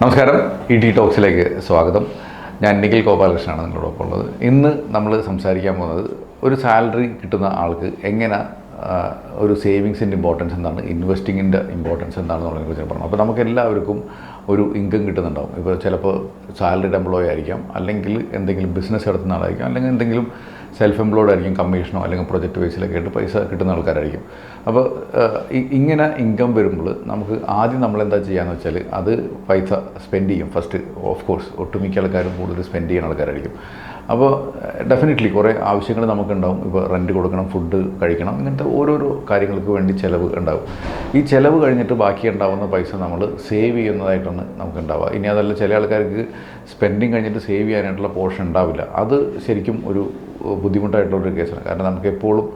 നമസ്കാരം. E T ടോക്സിലേക്ക് സ്വാഗതം. ഞാൻ നിഖിൽ ഗോപാലകൃഷ്ണനാണ് നിങ്ങളോടൊപ്പം ഉള്ളത്. ഇന്ന് നമ്മൾ സംസാരിക്കാൻ പോകുന്നത് ഒരു സാലറി കിട്ടുന്ന ആൾക്ക് എങ്ങനെ ഒരു സേവിങ്സിന്റെ ഇമ്പോർട്ടൻസ് എന്താണ് ഇൻവെസ്റ്റിങ്ങിന്റെ ഇമ്പോർട്ടൻസ് എന്താണെന്നുള്ളതിനെ കുറിച്ച് പറഞ്ഞു. അപ്പോൾ നമുക്ക് എല്ലാവർക്കും ഒരു ഇൻകം കിട്ടുന്നുണ്ടാവും. ഇപ്പോൾ ചിലപ്പോൾ സാലറിഡ് എംപ്ലോയി ആയിരിക്കാം അല്ലെങ്കിൽ എന്തെങ്കിലും ബിസിനസ് നടത്തുന്ന ആളായിരിക്കാം അല്ലെങ്കിൽ എന്തെങ്കിലും സെൽഫ് എംപ്ലോയ്ഡ് ആയിരിക്കും കമ്മീഷനോ അല്ലെങ്കിൽ പ്രൊജക്റ്റ് ബേസിലൊക്കെ ആയിട്ട് പൈസ കിട്ടുന്ന ആൾക്കാരായിരിക്കും. അപ്പോൾ ഇങ്ങനെ ഇൻകം വരുമ്പോൾ നമുക്ക് ആദ്യം നമ്മൾ എന്താ ചെയ്യാന്ന് വെച്ചാൽ അത് പൈസ സ്പെൻഡ് ചെയ്യും. ഫസ്റ്റ് ഓഫ് കോഴ്സ് ഒട്ടുമിക്ക ആൾക്കാരും കൂടുതൽ സ്പെൻഡ് ചെയ്യുന്ന ആൾക്കാരായിരിക്കും. അപ്പോൾ ഡെഫിനറ്റ്ലി കുറേ ആവശ്യങ്ങൾ നമുക്കുണ്ടാവും. ഇപ്പോൾ റെന്റ് കൊടുക്കണം ഫുഡ് കഴിക്കണം ഇങ്ങനത്തെ ഓരോരോ കാര്യങ്ങൾക്ക് വേണ്ടി ചിലവ് ഉണ്ടാവും. ഈ ചിലവ് കഴിഞ്ഞിട്ട് ബാക്കി ഉണ്ടാവുന്ന പൈസ നമ്മൾ സേവ് ചെയ്യുന്നതായിട്ടാണ് നമുക്ക് ഉണ്ടാവുക ഇനി അതല്ല ചില ആൾക്കാർക്ക് സ്പെൻഡിങ് കഴിഞ്ഞിട്ട് സേവ് ചെയ്യാനായിട്ടുള്ള പോർഷൻ ഉണ്ടാവില്ല. അത് ശരിക്കും ഒരു ബുദ്ധിമുട്ടായിട്ടുള്ള ഒരു കേസാണ്. കാരണം നമുക്ക് എപ്പോഴും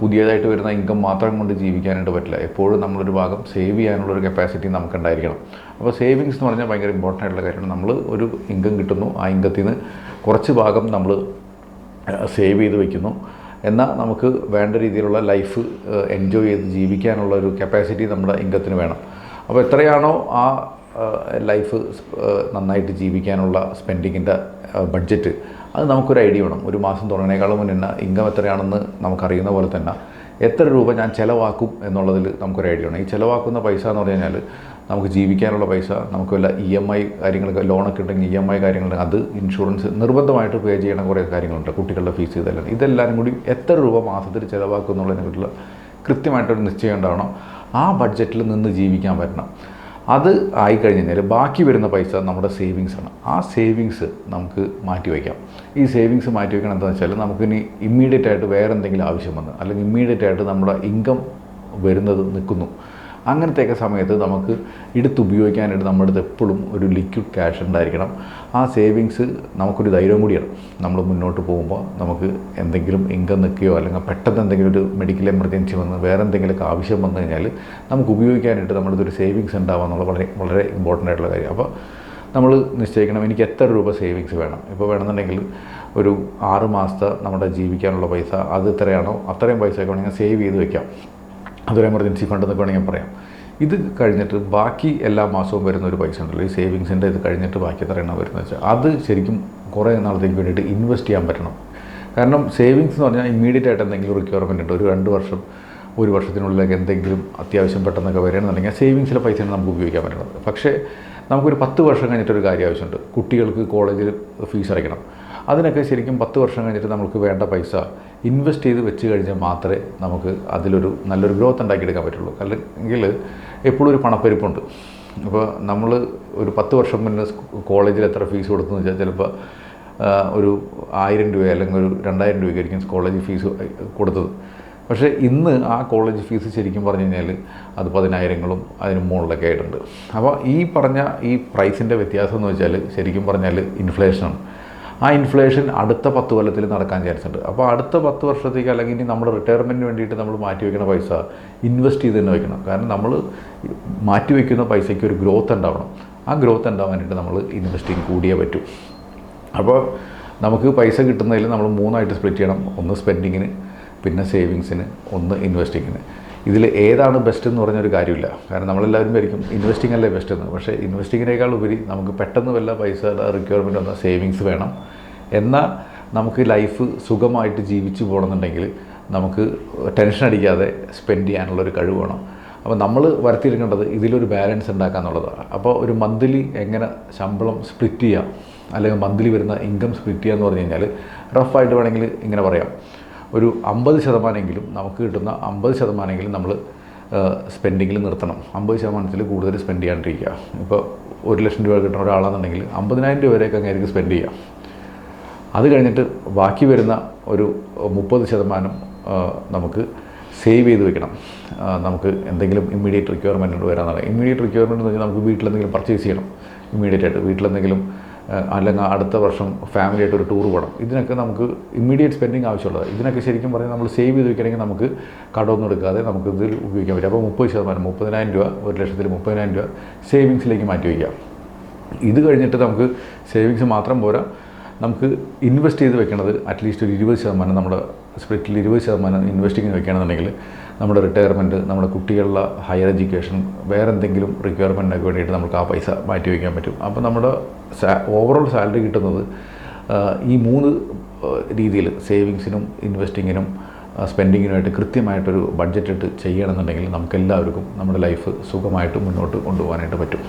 പുതിയതായിട്ട് വരുന്ന ഇൻകം മാത്രം കൊണ്ട് ജീവിക്കാനായിട്ട് പറ്റില്ല. എപ്പോഴും നമ്മളൊരു ഭാഗം സേവ് ചെയ്യാനുള്ള ഒരു കപ്പാസിറ്റി നമുക്ക് ഉണ്ടായിരിക്കണം അപ്പോൾ സേവിങ്സ് എന്ന് പറഞ്ഞാൽ ഭയങ്കര ഇമ്പോർട്ടന്റ് ആയിട്ടുള്ള കാര്യമാണ്. നമ്മൾ ഒരു ഇൻകം കിട്ടുന്നു. ആ ഇൻകത്തിൽ നിന്ന് കുറച്ച് ഭാഗം നമ്മൾ സേവ് ചെയ്ത് വയ്ക്കുന്നു എന്നാൽ നമുക്ക് വേണ്ട രീതിയിലുള്ള ലൈഫ് എൻജോയ് ചെയ്ത് ജീവിക്കാനുള്ള ഒരു കപ്പാസിറ്റി നമ്മുടെ ഇൻകത്തിന് വേണം. അപ്പോൾ എത്രയാണോ ആ ലൈഫ് നന്നായിട്ട് ജീവിക്കാനുള്ള സ്പെൻഡിങ്ങിന്റെ ബഡ്ജറ്റ് അത് നമുക്കൊരു ഐഡിയ വേണം. ഒരു മാസം തുടങ്ങണേക്കാളും മുന്നേ ഇൻകം എത്രയാണെന്ന് നമുക്കറിയുന്ന പോലെ തന്നെ എത്ര രൂപ ഞാൻ ചിലവാക്കും എന്നുള്ളതിൽ നമുക്കൊരു ഐഡിയ വേണം. ഈ ചിലവാക്കുന്ന പൈസ എന്ന് പറഞ്ഞു കഴിഞ്ഞാൽ നമുക്ക് ജീവിക്കാനുള്ള പൈസ നമുക്ക് വല്ല ഇ എം ഐ കാര്യങ്ങളൊക്കെ ലോണൊക്കെ ഉണ്ടെങ്കിൽ ഇ എം ഐ കാര്യങ്ങളുണ്ടെങ്കിൽ അത് ഇൻഷുറൻസ് നിർബന്ധമായിട്ട് പേ ചെയ്യണ കുറേ കാര്യങ്ങളുണ്ട്. കുട്ടികളുടെ ഫീസ് ഇതെല്ലാം. ഇതെല്ലാവരും കൂടി എത്ര രൂപ മാസത്തിൽ ചിലവാക്കും എന്നുള്ളതിനെ കുറിച്ചുള്ള കൃത്യമായിട്ടൊരു നിശ്ചയം ഉണ്ടാവണം. ആ ബഡ്ജറ്റിൽ നിന്ന് ജീവിക്കാൻ പറ്റണം. അത് ആയിക്കഴിഞ്ഞ് കഴിഞ്ഞാൽ ബാക്കി വരുന്ന പൈസ നമ്മുടെ സേവിങ്സ് ആണ്. ആ സേവിങ്സ് നമുക്ക് മാറ്റി വയ്ക്കാം. ഈ സേവിങ്സ് മാറ്റി വയ്ക്കണം എന്താണെന്ന് വെച്ചാൽ നമുക്കിനി ഇമ്മീഡിയറ്റ് ആയിട്ട് വേറെ എന്തെങ്കിലും ആവശ്യം വന്ന് അല്ലെങ്കിൽ ഇമ്മീഡിയറ്റ് ആയിട്ട് നമ്മുടെ ഇൻകം വരുന്നത് നിൽക്കുന്നു. അങ്ങനത്തെയൊക്കെ സമയത്ത് നമുക്ക് എടുത്ത് ഉപയോഗിക്കാനായിട്ട് നമ്മുടെ അടുത്ത് എപ്പോഴും ഒരു ലിക്വിഡ് ക്യാഷ് ഉണ്ടായിരിക്കണം. ആ സേവിങ്സ് നമുക്കൊരു ധൈര്യം കൂടിയാണ്. നമ്മൾ മുന്നോട്ട് പോകുമ്പോൾ നമുക്ക് എന്തെങ്കിലും ഇൻകം നിൽക്കുകയോ അല്ലെങ്കിൽ പെട്ടെന്ന് എന്തെങ്കിലും ഒരു മെഡിക്കൽ എമർജൻസി വന്ന് വേറെ എന്തെങ്കിലുമൊക്കെ ആവശ്യം വന്നു കഴിഞ്ഞാൽ നമുക്ക് ഉപയോഗിക്കാനായിട്ട് നമ്മുടെ ഒരു സേവിങ്സ് ഉണ്ടാവുക എന്നുള്ള വളരെ വളരെ ഇമ്പോർട്ടന്റ് ആയിട്ടുള്ള കാര്യം. അപ്പോൾ നമ്മൾ നിശ്ചയിക്കണം എനിക്ക് എത്ര രൂപ സേവിങ്സ് വേണം. ഇപ്പോൾ വേണമെന്നുണ്ടെങ്കിൽ ഒരു ആറ് മാസത്തെ നമ്മുടെ ജീവിക്കാനുള്ള പൈസ അത് എത്രയാണോ അത്രയും പൈസയൊക്കെ വേണമെങ്കിൽ സേവ് ചെയ്ത് വെക്കാം. അതൊരു എമർജൻസി ഫണ്ട് എന്നൊക്കെ വേണമെങ്കിൽ പറയാം. ഇത് കഴിഞ്ഞിട്ട് ബാക്കി എല്ലാ മാസവും വരുന്ന ഒരു പൈസ ഉണ്ടല്ലോ. ഈ സേവിങ്സിന്റെ ഇത് കഴിഞ്ഞിട്ട് ബാക്കി എത്ര എണ്ണം വരുന്നത് വെച്ചാൽ അത് ശരിക്കും കുറേ നാളത്തേക്ക് വേണ്ടിയിട്ട് ഇൻവെസ്റ്റ് ചെയ്യാൻ പറ്റണം. കാരണം സേവിങ്സ് എന്ന് പറഞ്ഞാൽ ഇമ്മീഡിയറ്റ് ആയിട്ട് എന്തെങ്കിലും റിക്വയർമെന്റ് ഉണ്ട്. ഒരു രണ്ട് വർഷം ഒരു വർഷത്തിനുള്ളിലേക്ക് എന്തെങ്കിലും അത്യാവശ്യം പെട്ടെന്നൊക്കെ വരികയാണെന്നുണ്ടെങ്കിൽ സേവിങ്സിലെ പൈസയാണ് നമുക്ക് ഉപയോഗിക്കാൻ പറ്റുന്നത്. പക്ഷേ നമുക്കൊരു പത്ത് വർഷം കഴിഞ്ഞിട്ടൊരു കാര്യം ആവശ്യമുണ്ട്. കുട്ടികൾക്ക് കോളേജിൽ ഫീസ് അടയ്ക്കണം. അതിനൊക്കെ ശരിക്കും പത്ത് വർഷം കഴിഞ്ഞിട്ട് നമുക്ക് വേണ്ട പൈസ ഇൻവെസ്റ്റ് ചെയ്ത് വെച്ച് കഴിഞ്ഞാൽ മാത്രമേ നമുക്ക് അതിലൊരു നല്ലൊരു ഗ്രോത്ത് ഉണ്ടാക്കിയെടുക്കാൻ പറ്റുള്ളൂ. അല്ലെങ്കിൽ എപ്പോഴും ഒരു പണപ്പെരുപ്പുണ്ട്. അപ്പോൾ നമ്മൾ ഒരു പത്ത് വർഷം മുന്നേ കോളേജിൽ എത്ര ഫീസ് കൊടുത്തു വെച്ചാൽ ചിലപ്പോൾ ഒരു ആയിരം രൂപ അല്ലെങ്കിൽ ഒരു രണ്ടായിരം രൂപയ്ക്കായിരിക്കും കോളേജ് ഫീസ് കൊടുത്തത്. പക്ഷേ ഇന്ന് ആ കോളേജ് ഫീസ് ശരിക്കും പറഞ്ഞു കഴിഞ്ഞാൽ അത് പതിനായിരങ്ങളും അതിന് മുകളിലൊക്കെ ആയിട്ടുണ്ട്. അപ്പോൾ ഈ പറഞ്ഞ ഈ പ്രൈസിന്റെ വ്യത്യാസം എന്ന് വെച്ചാൽ ശരിക്കും പറഞ്ഞാൽ ഇൻഫ്ലേഷനാണ്. ആ ഇൻഫ്ലേഷൻ അടുത്ത പത്ത് കൊല്ലത്തിൽ നടക്കാൻ ചാൻസ് ഉണ്ട് അപ്പോൾ അടുത്ത പത്ത് വർഷത്തേക്ക് അല്ലെങ്കിൽ ഇനി നമ്മുടെ റിട്ടയർമെന്റിന് വേണ്ടിയിട്ട് നമ്മൾ മാറ്റി വയ്ക്കുന്ന പൈസ ഇൻവെസ്റ്റ് ചെയ്ത് തന്നെ വയ്ക്കണം. കാരണം നമ്മൾ മാറ്റി വയ്ക്കുന്ന പൈസയ്ക്ക് ഒരു ഗ്രോത്ത് ഉണ്ടാവണം. ആ ഗ്രോത്ത് ഉണ്ടാവാനായിട്ട് നമ്മൾ ഇൻവെസ്റ്റിങ് കൂടിയേ പറ്റൂ. അപ്പോൾ നമുക്ക് പൈസ കിട്ടുന്നതിൽ നമ്മൾ മൂന്നായിട്ട് സ്പ്ലിറ്റ് ചെയ്യണം. ഒന്ന് സ്പെൻഡിങ്ങിന് പിന്നെ സേവിങ്സിന് ഒന്ന് ഇൻവെസ്റ്റിങ്ങിന്. ഇതിൽ ഏതാണ് ബെസ്റ്റ് എന്ന് പറഞ്ഞൊരു കാര്യമില്ല. കാരണം നമ്മളെല്ലാവരും വരിക്കും ഇൻവെസ്റ്റിംഗ് അല്ലേ ബെസ്റ്റ് എന്ന് പക്ഷേ ഇൻവെസ്റ്റിങ്ങിനേക്കാൾ ഉപരി നമുക്ക് പെട്ടെന്ന് വല്ല പൈസ റിക്വയർമെന്റ് വന്ന സേവിങ്സ് വേണം. എന്നാൽ നമുക്ക് ലൈഫ് സുഖമായിട്ട് ജീവിച്ചു പോകണമെന്നുണ്ടെങ്കിൽ നമുക്ക് ടെൻഷൻ അടിക്കാതെ സ്പെൻഡ് ചെയ്യാനുള്ളൊരു കഴിവ് വേണം. അപ്പോൾ നമ്മൾ വരുത്തിയിരിക്കേണ്ടത് ഇതിലൊരു ബാലൻസ് ഉണ്ടാക്കുക എന്നുള്ളതാണ് അപ്പോൾ ഒരു മന്ത്ലി എങ്ങനെ ശമ്പളം സ്പ്ലിറ്റ് ചെയ്യാം അല്ലെങ്കിൽ മന്ത്ലി വരുന്ന ഇൻകം സ്പ്ലിറ്റ് ചെയ്യുക എന്ന് പറഞ്ഞു കഴിഞ്ഞാൽ റഫായിട്ട് വേണമെങ്കിൽ ഇങ്ങനെ പറയാം. ഒരു അമ്പത് ശതമാനമെങ്കിലും നമുക്ക് കിട്ടുന്ന അമ്പത് ശതമാനമെങ്കിലും നമ്മൾ സ്പെൻഡിങ്ങിൽ നിർത്തണം. അമ്പത് ശതമാനത്തിൽ കൂടുതൽ സ്പെൻഡ് ചെയ്യാണ്ടിരിക്കുക. ഇപ്പോൾ ഒരു ലക്ഷം രൂപ കിട്ടുന്ന ഒരാളാണെന്നുണ്ടെങ്കിൽ അമ്പതിനായിരം രൂപ വരെയൊക്കെ അങ്ങനെയൊക്കെ സ്പെൻഡ് ചെയ്യാം. അത് കഴിഞ്ഞിട്ട് ബാക്കി വരുന്ന ഒരു മുപ്പത് ശതമാനം നമുക്ക് സേവ് ചെയ്ത് വെക്കണം. നമുക്ക് എന്തെങ്കിലും ഇമ്മീഡിയറ്റ് റിക്വയർമെന്റ് വരാനാണ് ഇമ്മീഡിയറ്റ് റിക്വയർമെന്റ് എന്ന് വെച്ചാൽ നമുക്ക് വീട്ടിലെന്തെങ്കിലും പർച്ചേസ് ചെയ്യണം. ഇമ്മീഡിയറ്റ് ആയിട്ട് വീട്ടിലെന്തെങ്കിലും അല്ലെങ്കിൽ അടുത്ത വർഷം ഫാമിലി ആയിട്ട് ഒരു ടൂർ പോകണം. ഇതിനൊക്കെ നമുക്ക് ഇമ്മീഡിയറ്റ് സ്പെൻഡിങ് ആവശ്യമുള്ളത്. ഇതിനൊക്കെ ശരിക്കും പറഞ്ഞാൽ നമ്മൾ സേവ് ചെയ്ത് വെക്കണമെങ്കിൽ നമുക്ക് കടമൊന്നും എടുക്കാതെ നമുക്ക് ഇതിൽ ഉപയോഗിക്കാൻ പറ്റും. അപ്പോൾ മുപ്പത് ശതമാനം മുപ്പതിനായിരം രൂപ ഒരു ലക്ഷത്തിൽ മുപ്പതിനായിരം രൂപ സേവിങ്സിലേക്ക് മാറ്റി വയ്ക്കാം. ഇത് കഴിഞ്ഞിട്ട് നമുക്ക് സേവിങ്സ് മാത്രം പോരാ. നമുക്ക് ഇൻവെസ്റ്റ് ചെയ്ത് വെക്കണത് അറ്റ്ലീസ്റ്റ് ഒരു ഇരുപത് ശതമാനം നമ്മുടെ സ്പ്ലിറ്റിൽ ഇരുപത് ശതമാനം ഇൻവെസ്റ്റിങ്ങിന് വെക്കുകയാണെന്നുണ്ടെങ്കിൽ നമ്മുടെ റിട്ടയർമെന്റ് നമ്മുടെ കുട്ടികളുടെ ഹയർ എഡ്യൂക്കേഷൻ വേറെ എന്തെങ്കിലും റിക്വയർമെന്റിനൊക്കെ വേണ്ടിയിട്ട് നമുക്ക് ആ പൈസ മാറ്റി വയ്ക്കാൻ പറ്റും. അപ്പോൾ നമ്മുടെ ഓവറോൾ സാലറി കിട്ടുന്നത് ഈ മൂന്ന് രീതിയിൽ സേവിങ്സിനും ഇൻവെസ്റ്റിങ്ങിനും സ്പെൻഡിങ്ങിനുമായിട്ട് കൃത്യമായിട്ടൊരു ബഡ്ജറ്റ് ഇട്ട് ചെയ്യണമെന്നുണ്ടെങ്കിൽ നമുക്കെല്ലാവർക്കും നമ്മുടെ ലൈഫ് സുഖമായിട്ട് മുന്നോട്ട് കൊണ്ടുപോകാനായിട്ട് പറ്റും.